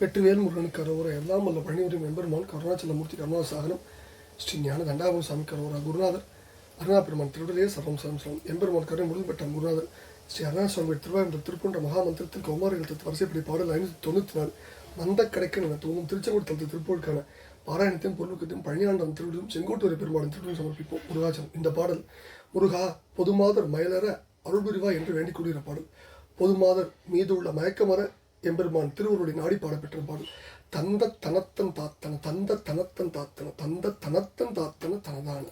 வெற்றிவேல் முருகனுக்கு கரோர எல்லாம் வல்ல பழனிவரும் எம்பெருமான் கருணாச்சலமூர்த்தி கருணாசாகனம் ஸ்ரீ ஞான தண்டாபுரம் சாமி கரோரா குருநாதர் அருணாபெருமான் திருடலே சர்வம் சரம் சரம் எம்பெருமான் கருணை முதல் பெற்ற குருநாதர் ஸ்ரீ அருணாசுவாமி சுவாமி திருவாயூர் திருப்பூன்ற மகாமந்திரத்தில் கௌமாரி எழுத்து வரிசைப்படி பாடல் ஐநூற்றி தொண்ணூற்றி நாலு மந்த கடைக்கன் என தூங்கும் திருச்செங்கோடு தளத்து திருப்பூருக்கான பாராயணத்தையும் பொருளுக்கத்தையும் பழனியாண்டம் திருவிடும் செங்கோட்டுவரை பெருமாளும் திருவிடும் சமர்ப்பிப்போம். முருகாச்சலம். இந்த பாடல் முருகா பொதுமாதர் மயிலற அருள்புரிவா என்று வேண்டிக் கொள்கிற பாடல். பொதுமாதர் மீது உள்ள மயக்கமர எம்பெருமான் திருவருடைய நாடி பாடப்பெற்ற பாடல் தந்த தனத்தன் தாத்தன தந்த தனத்தன் தாத்தன தந்த தனத்தன் தாத்தன தனதான.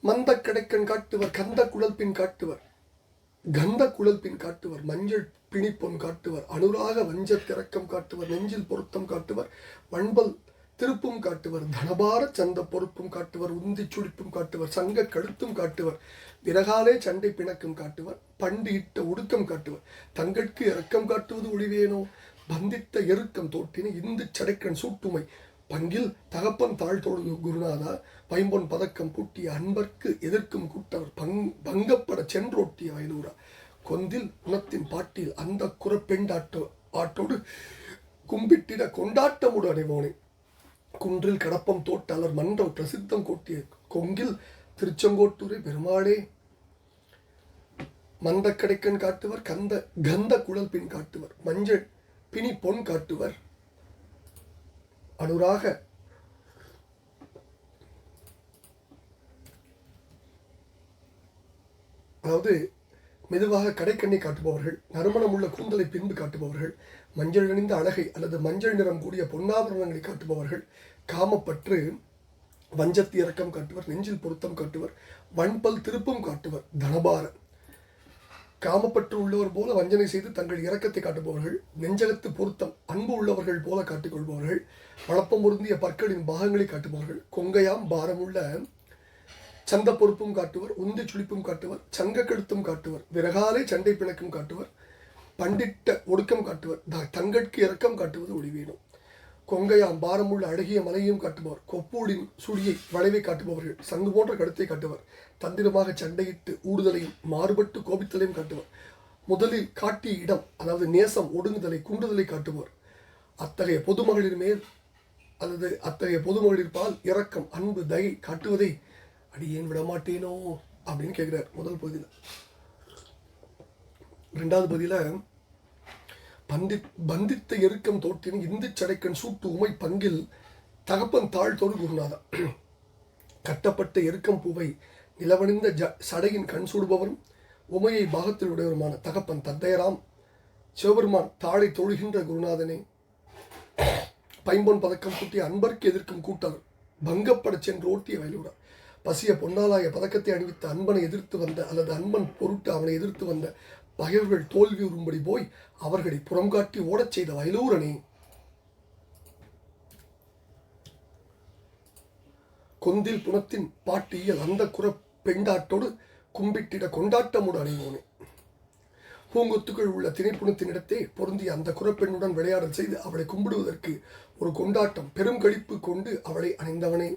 மந்த கிடைக்கன் காட்டுவர் கந்த குழல் பின் காட்டுவர். கந்த குழல் பின் காட்டுவர் மஞ்சள் பிணிப்பொன் காட்டுவர். அனுராக வஞ்ச திறக்கம் காட்டுவர் நெஞ்சில் பொருத்தம் காட்டுவர். வண்பல் திருப்பும் காட்டுவர் தனபார சந்த பொறுப்பும் காட்டுவர் உந்தி சுடிப்பும் காட்டுவர் சங்க கழுத்தும் காட்டுவர். விறகாலே சண்டை பிணக்கம் காட்டுவர் பண்டு இட்ட ஒடுக்கம் காட்டுவர் தங்கட்கு இரக்கம் காட்டுவது ஒளிவேனோ பந்தித்த எருக்கம் தோட்டின இந்து சடைக்கன் சூட்டுமை. பங்கில் தகப்பன் தாழ்த்தோடு குருநாதா பைம்பொன் பதக்கம் பூட்டிய அன்பர்க்கு எதிர்க்கும் கூட்டவர் பங் பங்கப்பட சென்றோட்டிய வயலூரா கொந்தில் குணத்தின் பாட்டில் அந்த குறப்பெண்டாட்டோ ஆட்டோடு கும்பிட்டிட கொண்டாட்டமுடு அடைவோனே. குன்றில் கடப்பம் தோட்டாளர் மன்றம் பிரசித்தம் கொட்டிய கொங்கில் திருச்செங்கோட்டூரை பெருமாளே. மந்த கடைக்கன் காட்டுவர் கந்த கந்த குழல் பின் காட்டுவர் மஞ்சள் பிணி பொன் காட்டுவர். அனுராக. அதாவது மெதுவாக கடைக்கண்ணை காட்டுபவர்கள் நறுமணம் உள்ள கூந்தலை பின்பு காட்டுபவர்கள் மஞ்சள் அணிந்த அழகை அல்லது மஞ்சள் நிறம் கூடிய பொன்னாபரணங்களை காட்டுபவர்கள் காமப்பற்று வஞ்சத்து இறக்கம் காட்டுவர் நெஞ்சில் பொருத்தம் காட்டுவர் வன்பல் திருப்பும் காட்டுவர் தனபார காமப்பற்று உள்ளவர் போல வஞ்சனை செய்து தங்கள் இரக்கத்தை காட்டுபவர்கள் நெஞ்சகத்து பொருத்தம் அன்பு உள்ளவர்கள் போல காட்டிக்கொள்பவர்கள் வளப்பம் பொருந்திய பற்களின் பாகங்களை காட்டுபவர்கள். கொங்கையாம் பாரமுள்ள சந்த பொறுப்பும் காட்டுவர் உந்தி சுழிப்பும் காட்டுவர் சங்க கெடுத்தும் காட்டுவர் விறகாலே சண்டை பிணக்கும் காட்டுவர் பண்டிட்ட ஒடுக்கம் காட்டுவர் த- தங்கட்கு இரக்கம் காட்டுவது ஒளிவேணும். கொங்கையாம் பாரமுள்ள அழகிய மலையையும் காட்டுபவர். கொப்பூடின் சுழியை வளைவை காட்டுபவர்கள். சங்கு போன்ற கழுத்தை காட்டுவர். தந்திரமாக சண்டையிட்டு ஊடுதலையும் மாறுபட்டு கோபித்தலையும் காட்டுவர். முதலில் காட்டிய இடம் அதாவது நேசம் ஒடுங்குதலை குண்டுதலை காட்டுபவர். அத்தகைய பொதுமகளிர் மேல் அல்லது அத்தகைய பொதுமகளிர் பால் இரக்கம் அன்பு தயை காட்டுவதை அடியேன் விடமாட்டேனோ? அப்படின்னு கேட்குறார் முதல் பகுதியில். ரெண்டாவது பகுதியில் பந்தி பந்தித்த எருக்கம் தோற்றின இந்து சடைக்கன் சூட்டு உமை பங்கில் தகப்பன் தாழ்த்தோடு குருநாதா கட்டப்பட்ட எருக்கம் பூவை நிலவணிந்த ஜ சடையின் கண் சூடுபவரும் உமையை பாகத்தில் உடையவருமான தகப்பன் தத்தையராம் சிவபெருமான் தாழை தொழுகின்ற குருநாதனே. பைம்பொன் பதக்கம் கூட்டி அன்பர்க்கு எதிர்க்கும் கூட்டர் பங்கப்படச் சென்று ஓட்டிய வயலூடார் பசிய பொன்னாலாய பதக்கத்தை அணிவித்த அன்பனை எதிர்த்து வந்த அல்லது அன்பன் பொருட்டு அவனை எதிர்த்து வந்த பகைவர்கள் தோல்வி உறும்படி போய் அவர்களை புறங்காட்டி ஓடச் செய்த வயலூரனே. கொந்தில் புனத்தின் பாட்டியல் அந்த குற பெண்டாட்டோடு கும்பிட்டிட கொண்டாட்டமோடு அணிவோனே பூங்கொத்துக்குள் உள்ள திணைப்புணத்தினிடத்தே பொருந்திய அந்த குறப்பெண்ணுடன் விளையாடல் செய்து அவளை கும்பிடுவதற்கு ஒரு கொண்டாட்டம் பெரும் கழிப்பு கொண்டு அவளை அணிந்தவனே.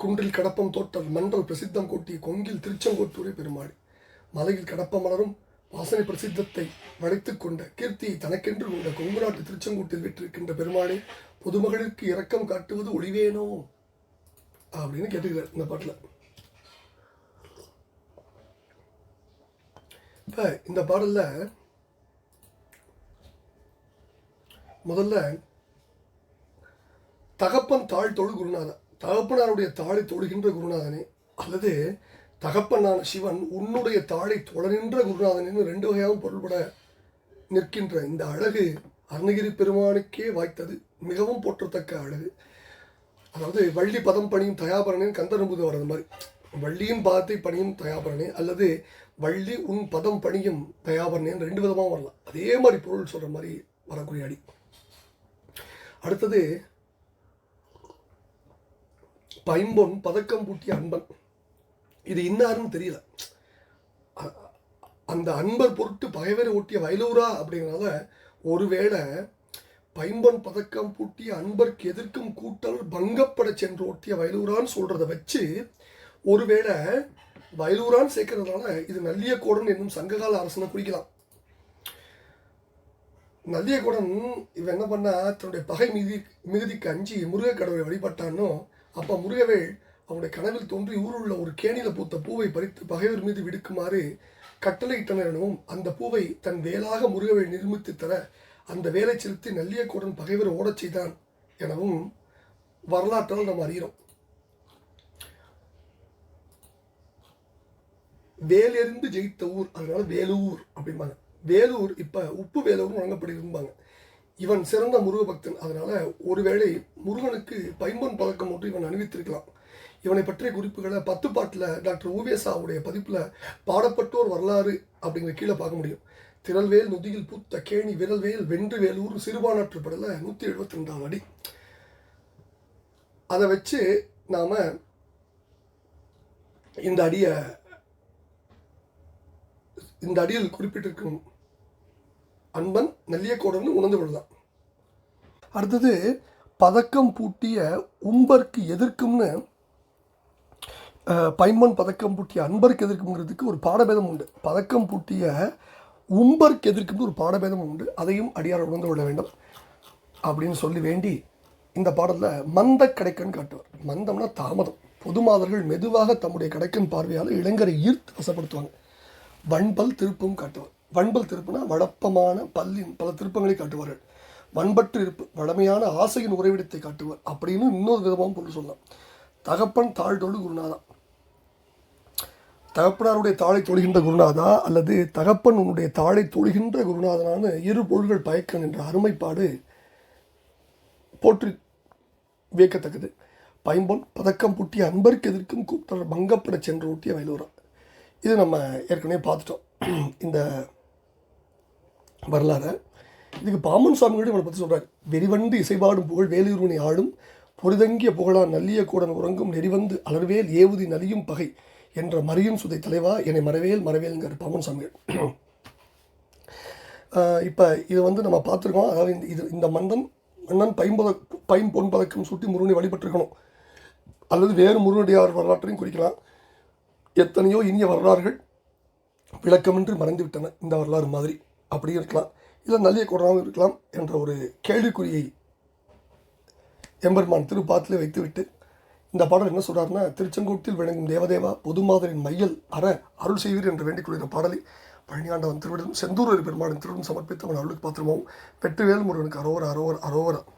குன்றில் கடப்பம் தோட்டல் மன்றல் பிரசித்தம் கொட்டிய கொங்கில் திருச்செங்கோட்டூரை பெருமாள். மலையில் கடப்ப மலரும் வாசனை பிரசித்தத்தை வளைத்துக் கொண்ட கீர்த்தியை தனக்கென்று கொண்ட கொங்கு நாட்டு திருச்செங்கூட்டில் விற்றிருக்கின்ற பெருமானை பொதுமகளுக்கு இரக்கம் காட்டுவது ஒளிவேனோ? அப்படின்னு கேட்டுக்கிறார் இந்த பாட்டில். இப்போ இந்த பாடலில் முதல்ல தகப்பன் தாழ் தொழு குருநாதன். தகப்பனாருடைய தாழை தொழுகின்ற குருநாதனே அல்லது தகப்பனான சிவன் உன்னுடைய தாளை குருநாதன் என்று ரெண்டு வகையாகவும் பொருள்பட நிற்கின்ற இந்த அழகு அருணகிரி பெருமானுக்கே வாய்த்தது. மிகவும் போற்றத்தக்க அழகு. அதாவது வள்ளி பதம் பணியும் தயாபரணையும் கந்தரம்புது வர்றது மாதிரி. வள்ளியின் பாதத்தை பணியும் தயாபரணே அல்லது வள்ளி உன் பதம் பணியும் தயாபரணேன்னு ரெண்டு விதமாக வரலாம். அதே மாதிரி பொருள் சொல்கிற மாதிரி வரக்கூடிய அடி. அடுத்தது பைம்பொன் பதக்கம் பூட்டிய அன்பன். இது இன்னாருன்னு தெரியல. அந்த அன்பர் பொருட்டு பகைவரை ஓட்டிய வயலூரா அப்படிங்கிறனால ஒருவேளை பைம்பொன் பதக்கம் பூட்டிய அன்பர்க்கு எதிர்க்கும் கூட்டல் பங்கப்பட சென்று ஓட்டிய வயலூரான்னு சொல்றதை வச்சு ஒருவேளை வயலூரான் சேர்க்கறதுனால இது நல்லியக்கோடன் என்னும் சங்ககால அரசனை குறிக்கலாம். நல்லியக்கோடன் இவன் என்ன பண்ணா தன்னுடைய பகை மிகுதி மிகுதிக்கு அஞ்சி முருகக் கடவுளை வழிபட்டானோ அப்போ முருகவேள் அவனுடைய கனவில் தோன்றி ஊருள்ள ஒரு கேணியில் பூத்த பூவை பறித்து பகைவர் மீது விடுக்குமாறு கட்டளையிட்டனர் எனவும் அந்த பூவை தன் வேலாக முருகவை நிர்மித்து தர அந்த வேலை செலுத்தி நல்லியக்கோடன் பகைவர் ஓடச் செய்தான் எனவும் வரலாற்றால் நாம் அறிகிறோம். வேலெறிந்து ஜெயித்த ஊர் அதனால வேலூர் அப்படிம்பாங்க. வேலூர் இப்போ உப்பு வேலூர்னு வழங்கப்பட்டிருப்பாங்க இவன் சிறந்த முருக பக்தன் அதனால ஒருவேளை முருகனுக்கு பைம்பொன் பழக்கம் ஒன்று இவன் அணிவித்திருக்கலாம். இவனை பற்றிய குறிப்புகளை பத்து பாட்டில் டாக்டர் ஓவியசாவுடைய பதிப்பில் பாடப்பட்டோர் வரலாறு அப்படிங்கிற கீழே பார்க்க முடியும். திரள்வேல் நுதியில் பூத்த கேணி விரல்வேல் வென்று வேலூர் சிறுபானாற்று படல நூற்றி எழுபத்தி ரெண்டாவது அடி. அதை வச்சு நாம் இந்த அடியை இந்த அடியில் குறிப்பிட்டிருக்கும் அன்பன் நல்லியக்கோடன்னு உணர்ந்து கொள்ளலாம். அடுத்தது பதக்கம் பூட்டிய உம்பர்க்கு எதிர்க்கும்னு பைமன் பதக்கம் பூட்டிய அன்பருக்கு எதிர்க்குங்கிறதுக்கு ஒரு பாடபேதம் உண்டு. பதக்கம் பூட்டிய உம்பர்க்கு எதிர்க்கும்னு ஒரு பாடபேதம் உண்டு. அதையும் அடியார் உணர்ந்து கொள்ள வேண்டும் அப்படின்னு சொல்லி வேண்டி இந்த பாடலில் மந்த கடைக்கன் காட்டுவார். மந்தம்னா தாமதம். பொதுமாதர்கள் மெதுவாக தம்முடைய கடைக்கன் பார்வையால் இளைஞரை ஈர்த்து வசப்படுத்துவாங்க. வன்பல் திருப்பும் காட்டுவார். வன்பல் திருப்புனா வழப்பமான பல்லின் பல திருப்பங்களை காட்டுவார்கள். வன்பற்று இருப்பு வளமையான ஆசையின் உறைவிடத்தை காட்டுவார் அப்படின்னு இன்னொரு விதமாகவும் பொருள் சொல்லலாம். தகப்பன் தாழ்தோடு குருநாதான் தகப்பனாருடைய தாளை தொழுகின்ற குருநாதா அல்லது தகப்பன் உன்னுடைய தாளை தொழுகின்ற குருநாதனான இரு பொருள்கள் பயக்கன் என்ற அருமைப்பாடு போற்றி வியக்கத்தக்கது. பைம்பொன் பதக்கம் புட்டிய அன்பருக்கு எதிர்க்கும் கூப்பிட்ட பங்கப்பட சென்று ஊட்டிய வயலூரா. இது நம்ம ஏற்கனவே பார்த்துட்டோம். இந்த வரலாறை. இதுக்கு பாமன் சுவாமிகளும் இவனை பற்றி சொல்கிறார் வெறிவண்டு இசைபாடும் புகழ் வேலூர்மணி ஆடும் பொருதங்கிய புகழான் நல்லிய கூடன் உறங்கும் நெறிவந்து அலர்வேல் ஏவுதி நலியும் பகை. என்ற மறியும் சுதை தலைவா என்னை மறவேல் மறவேல்ங்கிற பவன் சாமி இப்போ இது வந்து நம்ம பார்த்துருக்கோம். அதாவது இந்த இது இந்த மன்னன் மன்னன் பைம்பத பைம் பொன் பதக்கம் சுட்டி முருகனை வழிபட்டிருக்கணும். அல்லது வேறு முருகனுடையார் வரலாற்றையும் குறிக்கலாம். எத்தனையோ இனிய வரலாறுகள் விளக்கமின்றி மறைந்து விட்டன இந்த வரலாறு மாதிரி அப்படியும் இருக்கலாம். இல்லை நல்லிய கூடவும் இருக்கலாம் என்ற ஒரு கேள்விக்குறியை எம்பெருமான் திருப்பாத்திலே வைத்துவிட்டு இந்த பாடல் என்ன சொல்கிறாருன்னா திருச்செங்கோட்டில் விளங்கும் தேவதேவா பொதுமாதரின் மையல் அற அருள் செய்வீர் என்று வேண்டிக் கொள்கிற பாடலை பழனியாண்டவன் திருவிடம் செந்தூர் பெருமாளின் திருவிடம் சமர்ப்பித்து அவன் அருளுக்கு பாத்திரமாவும் வெற்றிவேல் முருகனுக்கு அரோவர் அரோவர் அரோவரா.